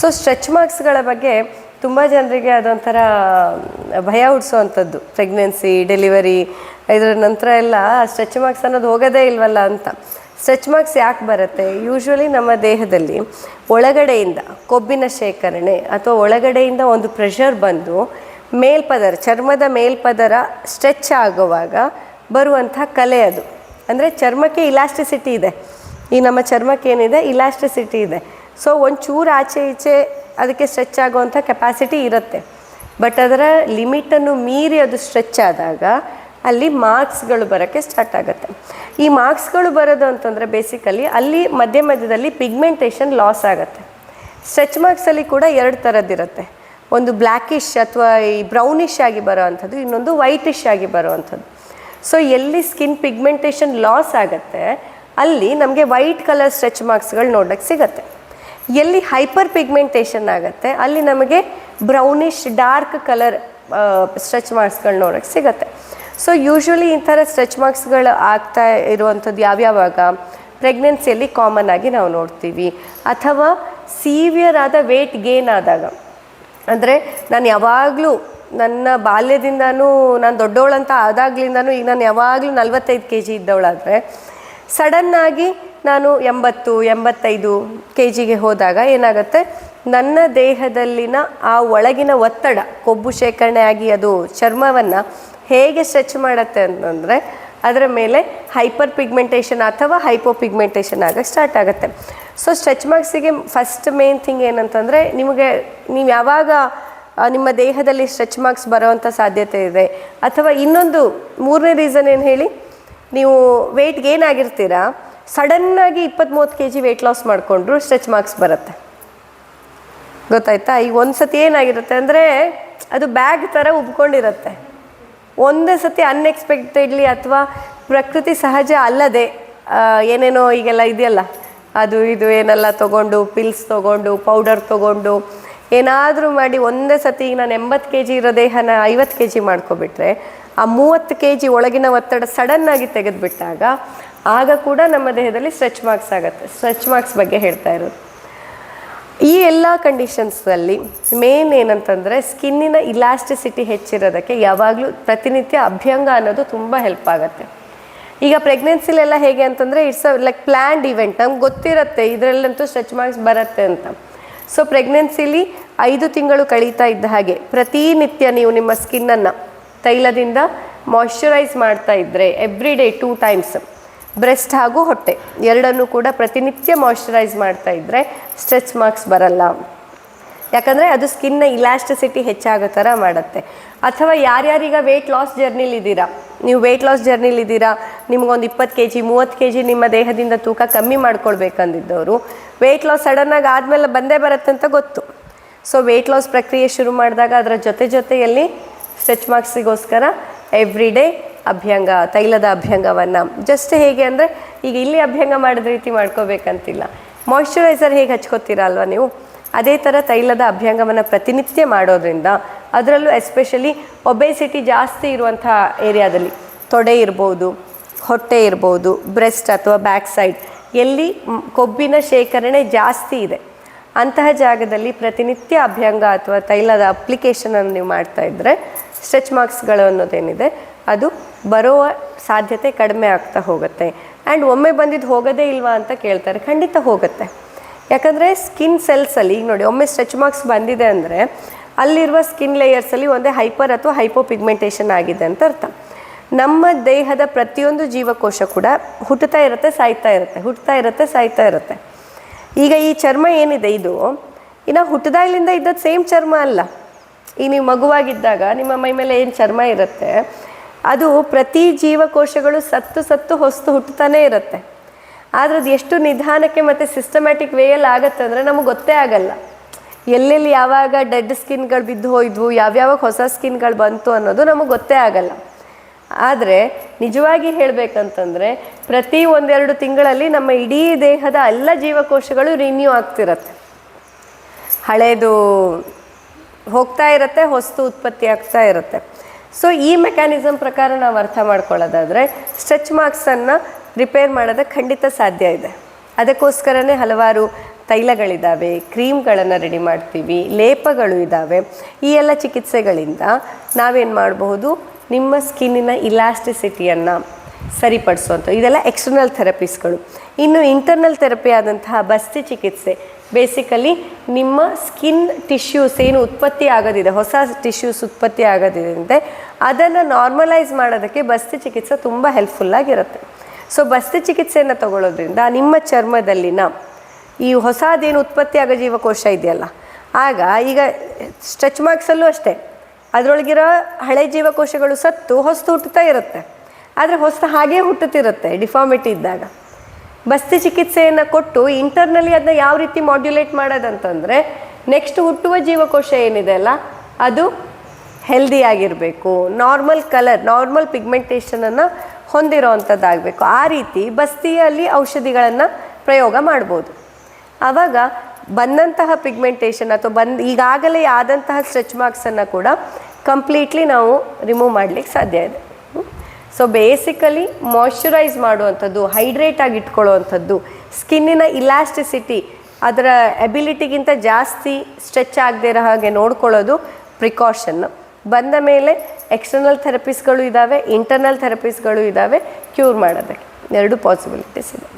So stretch ಮಾರ್ಕ್ಸ್ಗಳ ಬಗ್ಗೆ ತುಂಬ ಜನರಿಗೆ ಅದೊಂಥರ ಭಯ ಹುಡ್ಸುವಂಥದ್ದು ಪ್ರೆಗ್ನೆನ್ಸಿ ಡೆಲಿವರಿ ಇದರ ನಂತರ ಎಲ್ಲ ಸ್ಟ್ರೆಚ್ ಮಾರ್ಕ್ಸ್ ಅನ್ನೋದು ಹೋಗೋದೇ ಇಲ್ವಲ್ಲ ಅಂತ. ಸ್ಟ್ರೆಚ್ ಮಾರ್ಕ್ಸ್ ಯಾಕೆ ಬರುತ್ತೆ? ಯೂಶ್ವಲಿ ನಮ್ಮ ದೇಹದಲ್ಲಿ ಒಳಗಡೆಯಿಂದ ಕೊಬ್ಬಿನ ಶೇಖರಣೆ ಅಥವಾ ಒಳಗಡೆಯಿಂದ ಒಂದು ಪ್ರೆಷರ್ ಬಂದು ಮೇಲ್ಪದರ, ಚರ್ಮದ ಮೇಲ್ಪದರ ಸ್ಟ್ರೆಚ್ ಆಗುವಾಗ ಬರುವಂಥ ಕಲೆ ಅದು. ಅಂದರೆ ಚರ್ಮಕ್ಕೆ ಇಲಾಸ್ಟಿಸಿಟಿ ಇದೆ. ಈ ನಮ್ಮ ಚರ್ಮಕ್ಕೆ ಏನಿದೆ ಇಲಾಸ್ಟಿಸಿಟಿ ಇದೆ. ಸೊ ಒಂಚೂರು ಆಚೆ ಈಚೆ ಅದಕ್ಕೆ ಸ್ಟ್ರೆಚ್ ಆಗುವಂಥ ಕೆಪಾಸಿಟಿ ಇರುತ್ತೆ. ಬಟ್ ಅದರ ಲಿಮಿಟನ್ನು ಮೀರಿ ಅದು ಸ್ಟ್ರೆಚ್ ಆದಾಗ ಅಲ್ಲಿ ಮಾರ್ಕ್ಸ್ಗಳು ಬರೋಕ್ಕೆ ಸ್ಟಾರ್ಟ್ ಆಗುತ್ತೆ. ಈ ಮಾರ್ಕ್ಸ್ಗಳು ಬರೋದು ಅಂತಂದರೆ ಬೇಸಿಕಲಿ ಅಲ್ಲಿ ಮಧ್ಯ ಮಧ್ಯದಲ್ಲಿ ಪಿಗ್ಮೆಂಟೇಷನ್ ಲಾಸ್ ಆಗುತ್ತೆ. ಸ್ಟ್ರೆಚ್ ಮಾರ್ಕ್ಸಲ್ಲಿ ಕೂಡ ಎರಡು ಥರದ್ದಿರುತ್ತೆ ಒಂದು ಬ್ಲ್ಯಾಕಿಶ್ ಅಥವಾ ಈ ಬ್ರೌನಿಶ್ ಆಗಿ ಬರೋ ಅಂಥದ್ದು ಇನ್ನೊಂದು ವೈಟಿಶ್ ಆಗಿ ಬರೋ ಅಂಥದ್ದು ಸೊ ಎಲ್ಲಿ ಸ್ಕಿನ್ ಪಿಗ್ಮೆಂಟೇಷನ್ ಲಾಸ್ ಆಗುತ್ತೆ, ಅಲ್ಲಿ ನಮಗೆ ವೈಟ್ ಕಲರ್ ಸ್ಟ್ರೆಚ್ ಮಾರ್ಕ್ಸ್ಗಳು ನೋಡೋಕ್ಕೆ ಸಿಗತ್ತೆ. ಎಲ್ಲಿ ಹೈಪರ್ ಪಿಗ್ಮೆಂಟೇಷನ್ ಆಗುತ್ತೆ, ಅಲ್ಲಿ ನಮಗೆ ಬ್ರೌನಿಶ್, ಡಾರ್ಕ್ ಕಲರ್ ಸ್ಟ್ರೆಚ್ ಮಾರ್ಕ್ಸ್ಗಳು ನೋಡೋಕ್ಕೆ ಸಿಗುತ್ತೆ. ಸೊ ಯೂಶ್ವಲಿ ಈ ಥರ ಸ್ಟ್ರೆಚ್ ಮಾರ್ಕ್ಸ್ಗಳು ಆಗ್ತಾ ಇರುವಂಥದ್ದು ಯಾವ್ಯಾವಾಗ? ಪ್ರೆಗ್ನೆನ್ಸಿಯಲ್ಲಿ ಕಾಮನ್ ಆಗಿ ನಾವು ನೋಡ್ತೀವಿ. ಅಥವಾ ಸೀವಿಯರ್ ಆದ ವೇಟ್ ಗೇನ್ ಆದಾಗ. ಅಂದರೆ ನಾನು ಯಾವಾಗಲೂ ನನ್ನ ಬಾಲ್ಯದಿಂದನೂ, ನಾನು ದೊಡ್ಡವಳಂತ ಆದಾಗ್ಲಿಂದನೂ ಈಗ ನಾನು ಯಾವಾಗಲೂ ನಲವತ್ತೈದು ಕೆ ಜಿ ಇದ್ದವಳಾದರೆ, ಸಡನ್ನಾಗಿ ನಾನು ಎಂಬತ್ತು, ಎಂಬತ್ತೈದು ಕೆ ಜಿಗೆ ಹೋದಾಗ ಏನಾಗುತ್ತೆ? ನನ್ನ ದೇಹದಲ್ಲಿನ ಆ ಒಳಗಿನ ಒತ್ತಡ, ಕೊಬ್ಬು ಶೇಖರಣೆ ಆಗಿ ಅದು ಚರ್ಮವನ್ನು ಹೇಗೆ ಸ್ಟ್ರೆಚ್ ಮಾಡುತ್ತೆ ಅಂತಂದರೆ ಅದರ ಮೇಲೆ ಹೈಪರ್ ಪಿಗ್ಮೆಂಟೇಷನ್ ಅಥವಾ ಹೈಪೋ ಪಿಗ್ಮೆಂಟೇಷನ್ ಆಗಕ್ಕೆ ಸ್ಟಾರ್ಟ್ ಆಗುತ್ತೆ. ಸೊ ಸ್ಟ್ರೆಚ್ ಮಾರ್ಕ್ಸಿಗೆ ಫಸ್ಟ್ ಮೇನ್ ಥಿಂಗ್ ಏನಂತಂದರೆ ನಿಮಗೆ, ನೀವು ಯಾವಾಗ ನಿಮ್ಮ ದೇಹದಲ್ಲಿ ಸ್ಟ್ರೆಚ್ ಮಾರ್ಕ್ಸ್ ಬರೋವಂಥ ಸಾಧ್ಯತೆ ಇದೆ? ಅಥವಾ ಇನ್ನೊಂದು ಮೂರನೇ ರೀಸನ್ ಏನು ಹೇಳಿ? ನೀವು ವೆಯ್ಟ್ ಗೇನ್ ಆಗಿರ್ತೀರಾ? ಸಡನ್ನಾಗಿ ಇಪ್ಪತ್ತ್ ಮೂವತ್ತು ಕೆ ಜಿ ವೆಯ್ಟ್ ಲಾಸ್ ಮಾಡಿಕೊಂಡ್ರು ಸ್ಟ್ರೆಚ್ ಮಾರ್ಕ್ಸ್ ಬರುತ್ತೆ. ಗೊತ್ತಾಯ್ತಾ? ಈಗ ಒಂದು ಸತಿ ಏನಾಗಿರುತ್ತೆ ಅಂದರೆ ಅದು ಬ್ಯಾಗ್ ಥರ ಉಬ್ಕೊಂಡಿರುತ್ತೆ. ಒಂದೇ ಸತಿ ಅನ್ಎಕ್ಸ್ಪೆಕ್ಟೆಡ್ಲಿ ಅಥವಾ ಪ್ರಕೃತಿ ಸಹಜ ಅಲ್ಲದೆ ಏನೇನೋ ಈಗೆಲ್ಲ ಇದೆಯಲ್ಲ? ಅದು ಇದು ಏನೆಲ್ಲ ತೊಗೊಂಡು ಪಿಲ್ಸ್ ತೊಗೊಂಡು ಪೌಡರ್ ತೊಗೊಂಡು, ಏನಾದರೂ ಮಾಡಿ ಒಂದೇ ಸತಿ ಈಗ ನಾನು ಎಂಬತ್ತು ಕೆ ಜಿ ಇರೋ ದೇಹನ ಐವತ್ತು ಕೆ ಜಿ ಮಾಡ್ಕೊಬಿಟ್ರೆ, ಆ ಮೂವತ್ತು ಕೆ ಜಿ ಒಳಗಿನ ಒತ್ತಡ ಸಡನ್ನಾಗಿ ತೆಗೆದುಬಿಟ್ಟಾಗ ಆಗ ಕೂಡ ನಮ್ಮ ದೇಹದಲ್ಲಿ ಸ್ಟ್ರೆಚ್ ಮಾರ್ಕ್ಸ್ ಆಗುತ್ತೆ. ಸ್ಟ್ರೆಚ್ ಮಾರ್ಕ್ಸ್ ಬಗ್ಗೆ ಹೇಳ್ತಾ ಇರೋದು. ಈ ಎಲ್ಲ ಕಂಡೀಷನ್ಸಲ್ಲಿ ಮೇನ್ ಏನಂತಂದರೆ ಸ್ಕಿನ್ನಿನ ಇಲಾಸ್ಟಿಸಿಟಿ ಹೆಚ್ಚಿರೋದಕ್ಕೆ ಯಾವಾಗಲೂ ಪ್ರತಿನಿತ್ಯ ಅಭ್ಯಂಗ ಅನ್ನೋದು ತುಂಬ ಹೆಲ್ಪ್ ಆಗುತ್ತೆ. ಈಗ ಪ್ರೆಗ್ನೆನ್ಸಿಲೆಲ್ಲ ಹೇಗೆ ಅಂತಂದರೆ it's uh like planned event ನಮ್ಗೆ ಗೊತ್ತಿರುತ್ತೆ, ಇದರಲ್ಲಂತೂ ಸ್ಟ್ರೆಚ್ ಮಾರ್ಕ್ಸ್ ಬರುತ್ತೆ ಅಂತ. ಸೊ ಪ್ರೆಗ್ನೆನ್ಸಿಲಿ ಐದು ತಿಂಗಳು ಕಳೀತಾ ಇದ್ದ ಹಾಗೆ ಪ್ರತಿನಿತ್ಯ ನೀವು ನಿಮ್ಮ ಸ್ಕಿನ್ನನ್ನು ತೈಲದಿಂದ ಮಾಯ್ಶ್ಚರೈಸ್ ಮಾಡ್ತಾ ಇದ್ದರೆ every day two times breast ಹಾಗೂ ಹೊಟ್ಟೆ. ಎರಡನ್ನೂ ಕೂಡ ಪ್ರತಿನಿತ್ಯ ಮಾಯ್ಶ್ಚರೈಸ್ ಮಾಡ್ತಾ ಇದ್ದರೆ ಸ್ಟ್ರೆಚ್ ಮಾರ್ಕ್ಸ್ ಬರಲ್ಲ. ಯಾಕಂದರೆ ಅದು ಸ್ಕಿನ್ನ ಇಲಾಸ್ಟಿಸಿಟಿ ಹೆಚ್ಚಾಗೋ ಥರ ಮಾಡುತ್ತೆ. ಅಥವಾ ಯಾರ್ಯಾರೀಗ ವೆಯ್ಟ್ ಲಾಸ್ ಜರ್ನಿಲಿದ್ದೀರಾ ನೀವು ವೆಯ್ಟ್ ಲಾಸ್ ಜರ್ನಿಲಿದ್ದೀರಾ ನಿಮಗೊಂದು ಇಪ್ಪತ್ತು ಕೆ ಜಿ ಮೂವತ್ತು ಕೆ ಜಿ ನಿಮ್ಮ ದೇಹದಿಂದ ತೂಕ ಕಮ್ಮಿ ಮಾಡ್ಕೊಳ್ಬೇಕಂದಿದ್ದವರು ವೆಯ್ಟ್ ಲಾಸ್ ಸಡನ್ನಾಗಿ ಆದಮೇಲೆ ಬಂದೇ ಬರುತ್ತೆ ಅಂತ ಗೊತ್ತು. ಸೊ ವೆಯ್ಟ್ ಲಾಸ್ ಪ್ರಕ್ರಿಯೆ ಶುರು ಮಾಡಿದಾಗ ಅದರ ಜೊತೆ ಜೊತೆಯಲ್ಲಿ ಸ್ಟ್ರೆಚ್ ಮಾರ್ಕ್ಸಿಗೋಸ್ಕರ ಎವ್ರಿ ಡೇ ಅಭ್ಯಂಗ, ತೈಲದ ಅಭ್ಯಂಗವನ್ನು. ಜಸ್ಟ್ ಹೇಗೆ ಅಂದರೆ, ಈಗ ಇಲ್ಲಿ ಅಭ್ಯಂಗ ಮಾಡಿದ ರೀತಿ ಮಾಡ್ಕೋಬೇಕಂತಿಲ್ಲ. ಮಾಯ್ಶ್ಚರೈಸರ್ ಹೇಗೆ ಹಚ್ಕೋತೀರಾ ಅಲ್ವಾ ನೀವು? ಅದೇ ಥರ ತೈಲದ ಅಭ್ಯಂಗವನ್ನು ಪ್ರತಿನಿತ್ಯ ಮಾಡೋದ್ರಿಂದ ಅದರಲ್ಲೂ ಎಸ್ಪೆಷಲಿ ಒಬೇಸಿಟಿ ಜಾಸ್ತಿ ಇರುವಂಥ ಏರಿಯಾದಲ್ಲಿ ತೊಡೆ ಇರ್ಬೋದು, ಹೊಟ್ಟೆ ಇರ್ಬೋದು ಬ್ರೆಸ್ಟ್ ಅಥವಾ ಬ್ಯಾಕ್ ಸೈಡ್ ಎಲ್ಲಿ ಕೊಬ್ಬಿನ ಶೇಖರಣೆ ಜಾಸ್ತಿ ಇದೆ. ಅಂತಹ ಜಾಗದಲ್ಲಿ ಪ್ರತಿನಿತ್ಯ ಅಭ್ಯಂಗ ಅಥವಾ ತೈಲದ ಅಪ್ಲಿಕೇಶನನ್ನು ನೀವು ಮಾಡ್ತಾ ಇದ್ದರೆ ಸ್ಟ್ರೆಚ್ ಮಾರ್ಕ್ಸ್ಗಳು ಅನ್ನೋದೇನಿದೆ, ಅದು ಬರುವ ಸಾಧ್ಯತೆ ಕಡಿಮೆ ಆಗ್ತಾ ಹೋಗುತ್ತೆ. ಆ್ಯಂಡ್ ಒಮ್ಮೆ ಬಂದಿದ್ದು ಹೋಗೋದೇ ಇಲ್ವಾ ಅಂತ ಕೇಳ್ತಾರೆ, ಖಂಡಿತ ಹೋಗುತ್ತೆ. ಯಾಕಂದರೆ ಸ್ಕಿನ್ ಸೆಲ್ಸಲ್ಲಿ ಈಗ ನೋಡಿ, ಒಮ್ಮೆ ಸ್ಟ್ರೆಚ್ ಮಾರ್ಕ್ಸ್ ಬಂದಿದೆ ಅಂದರೆ ಅಲ್ಲಿರುವ ಸ್ಕಿನ್ ಲೇಯರ್ಸಲ್ಲಿ ಒಂದೇ ಹೈಪರ್ ಅಥವಾ ಹೈಪೋ ಪಿಗ್ಮೆಂಟೇಷನ್ ಆಗಿದೆ ಅಂತ ಅರ್ಥ. ನಮ್ಮ ದೇಹದ ಪ್ರತಿಯೊಂದು ಜೀವಕೋಶ ಕೂಡ ಹುಟ್ಟುತ್ತಾ ಇರುತ್ತೆ, ಸಾಯ್ತಾ ಇರುತ್ತೆ, ಹುಟ್ಟುತ್ತಾ ಇರುತ್ತೆ, ಸಾಯ್ತಾ ಇರುತ್ತೆ. ಈಗ ಈ ಚರ್ಮ ಏನಿದೆ ಇದು? ಇನ್ನು ಹುಟ್ಟಿದಾಗಲಿಂದ ಇದ್ದದ್ದು ಸೇಮ್ ಚರ್ಮ ಅಲ್ಲ. ಈ ನೀವು ಮಗುವಾಗಿದ್ದಾಗ ನಿಮ್ಮ ಮೈ ಮೇಲೆ ಏನು ಚರ್ಮ ಇರುತ್ತೆ? ಅದು ಪ್ರತಿ ಜೀವಕೋಶಗಳು ಸತ್ತು ಸತ್ತು ಹೊಸ್ತು ಹುಟ್ಟುತ್ತಾನೆ ಇರುತ್ತೆ. ಆದರೆ ಅದು ಎಷ್ಟು ನಿಧಾನಕ್ಕೆ ಮತ್ತು ಸಿಸ್ಟಮ್ಯಾಟಿಕ್ ವೇಯಲ್ಲಿ ಆಗುತ್ತೆ ಅಂದರೆ ನಮಗೆ ಗೊತ್ತೇ ಆಗಲ್ಲ. ಎಲ್ಲೆಲ್ಲಿ ಯಾವಾಗ ಡೆಡ್ ಸ್ಕಿನ್ಗಳು ಬಿದ್ದು ಹೋಯ್ದ್ವು ಯಾವ್ಯಾವಾಗ ಹೊಸ ಸ್ಕಿನ್ಗಳು ಬಂತು ಅನ್ನೋದು ನಮಗೆ ಗೊತ್ತೇ ಆಗಲ್ಲ. ಆದರೆ ನಿಜವಾಗಿ ಹೇಳಬೇಕಂತಂದರೆ ಪ್ರತಿ ಒಂದೆರಡು ತಿಂಗಳಲ್ಲಿ ನಮ್ಮ ಇಡೀ ದೇಹದ ಎಲ್ಲ ಜೀವಕೋಶಗಳು ರಿನ್ಯೂ ಆಗ್ತಿರತ್ತೆ. ಹಳೇದು ಹೋಗ್ತಾ ಇರುತ್ತೆ, ಹೊಸ್ತು ಉತ್ಪತ್ತಿ ಆಗ್ತಾ ಇರುತ್ತೆ. ಸೊ ಈ ಮೆಕ್ಯಾನಿಸಮ್ ಪ್ರಕಾರ ನಾವು ಅರ್ಥ ಮಾಡ್ಕೊಳ್ಳೋದಾದರೆ ಸ್ಟ್ರೆಚ್ ಮಾರ್ಕ್ಸನ್ನು ರಿಪೇರ್ ಮಾಡೋದಕ್ಕೆ ಖಂಡಿತ ಸಾಧ್ಯ ಇದೆ. ಅದಕ್ಕೋಸ್ಕರನೇ ಹಲವಾರು ತೈಲಗಳಿದ್ದಾವೆ ಕ್ರೀಮ್ಗಳನ್ನು ರೆಡಿ ಮಾಡ್ತೀವಿ, ಲೇಪಗಳು ಇದ್ದಾವೆ ಈ ಎಲ್ಲ ಚಿಕಿತ್ಸೆಗಳಿಂದ ನಾವೇನು ಮಾಡಬಹುದು? ನಿಮ್ಮ ಸ್ಕಿನ್ನಿನ ಇಲಾಸ್ಟಿಸಿಟಿಯನ್ನು ಸರಿಪಡಿಸುವಂಥ ಇದೆಲ್ಲ ಎಕ್ಸ್ಟರ್ನಲ್ ಥೆರಪೀಸ್ಗಳು ಇನ್ನು ಇಂಟರ್ನಲ್ ಥೆರಪಿ ಆದಂತಹ ಬಸ್ತಿ ಚಿಕಿತ್ಸೆ ಬೇಸಿಕಲಿ ನಿಮ್ಮ ಸ್ಕಿನ್ ಟಿಶ್ಯೂಸ್ ಏನು ಉತ್ಪತ್ತಿ ಆಗೋದಿದೆ, ಹೊಸ ಟಿಶ್ಯೂಸ್ ಉತ್ಪತ್ತಿ ಆಗೋದಿದೆ ಅದನ್ನು ನಾರ್ಮಲೈಸ್ ಮಾಡೋದಕ್ಕೆ ಬಸ್ತಿ ಚಿಕಿತ್ಸೆ ತುಂಬ ಹೆಲ್ಪ್ಫುಲ್ಲಾಗಿರುತ್ತೆ ಸೊ ಬಸ್ತಿ ಚಿಕಿತ್ಸೆಯನ್ನು ತಗೊಳ್ಳೋದ್ರಿಂದ ನಿಮ್ಮ ಚರ್ಮದಲ್ಲಿನ ಈ ಹೊಸದೇನು ಉತ್ಪತ್ತಿ ಆಗೋ ಜೀವಕೋಶ ಇದೆಯಲ್ಲ, ಆಗ ಈಗ ಸ್ಟ್ರೆಚ್ ಮಾರ್ಕ್ಸಲ್ಲೂ ಅಷ್ಟೇ, ಅದರೊಳಗಿರೋ ಹಳೆ ಜೀವಕೋಶಗಳು ಸತ್ತು ಹೊಸ್ತು ಹುಟ್ಟುತ್ತಾ ಇರುತ್ತೆ. ಆದರೆ ಹೊಸ ಹಾಗೇ ಹುಟ್ಟುತ್ತಿರುತ್ತೆ ಡಿಫಾರ್ಮಿಟಿ ಇದ್ದಾಗ. ಬಸ್ತಿ ಚಿಕಿತ್ಸೆಯನ್ನು ಕೊಟ್ಟು ಇಂಟರ್ನಲಿ ಅದನ್ನ ಯಾವ ರೀತಿ ಮಾಡ್ಯುಲೇಟ್ ಮಾಡೋದಂತಂದರೆ ನೆಕ್ಸ್ಟ್ ಹುಟ್ಟುವ ಜೀವಕೋಶ ಏನಿದೆ ಅಲ್ಲ, ಅದು ಹೆಲ್ದಿ ಆಗಿರಬೇಕು. ನಾರ್ಮಲ್ ಕಲರ್ ನಾರ್ಮಲ್ ಪಿಗ್ಮೆಂಟೇಷನನ್ನು ಹೊಂದಿರೋ ಅಂಥದ್ದಾಗಬೇಕು ಆ ರೀತಿ ಬಸ್ತಿಯಲ್ಲಿ ಔಷಧಿಗಳನ್ನು ಪ್ರಯೋಗ ಮಾಡ್ಬೋದು. ಆವಾಗ ಬಂದಂತಹ ಪಿಗ್ಮೆಂಟೇಷನ್ ಅಥವಾ ಬಂದು ಈಗಾಗಲೇ ಆದಂತಹ ಸ್ಟ್ರೆಚ್ ಮಾರ್ಕ್ಸನ್ನು ಕೂಡ ಕಂಪ್ಲೀಟ್ಲಿ ನಾವು ರಿಮೂವ್ ಮಾಡಲಿಕ್ಕೆ ಸಾಧ್ಯ ಇದೆ. ಸೊ ಬೇಸಿಕಲಿ ಮಾಯ್ಶ್ಚರೈಸ್ ಮಾಡುವಂಥದ್ದು ಹೈಡ್ರೇಟ್ ಆಗಿ ಇಟ್ಕೊಳ್ಳುವಂಥದ್ದು ಸ್ಕಿನ್ನಿನ ಇಲಾಸ್ಟಿಸಿಟಿ ಅದರ ಎಬಿಲಿಟಿಗಿಂತ ಜಾಸ್ತಿ ಸ್ಟ್ರೆಚ್ ಆಗದೇ ಇರೋ ಹಾಗೆ ನೋಡ್ಕೊಳ್ಳೋದು ಪ್ರಿಕಾಷನ್ ಬಂದ ಮೇಲೆ ಎಕ್ಸ್ಟರ್ನಲ್ ಥೆರಪೀಸ್ಗಳು ಇದ್ದಾವೆ ಇಂಟರ್ನಲ್ ಥೆರಪೀಸ್ಗಳು ಇದ್ದಾವೆ ಕ್ಯೂರ್ ಮಾಡೋದಕ್ಕೆ. ಎರಡು ಪಾಸಿಬಿಲಿಟೀಸ್ ಇದೆ.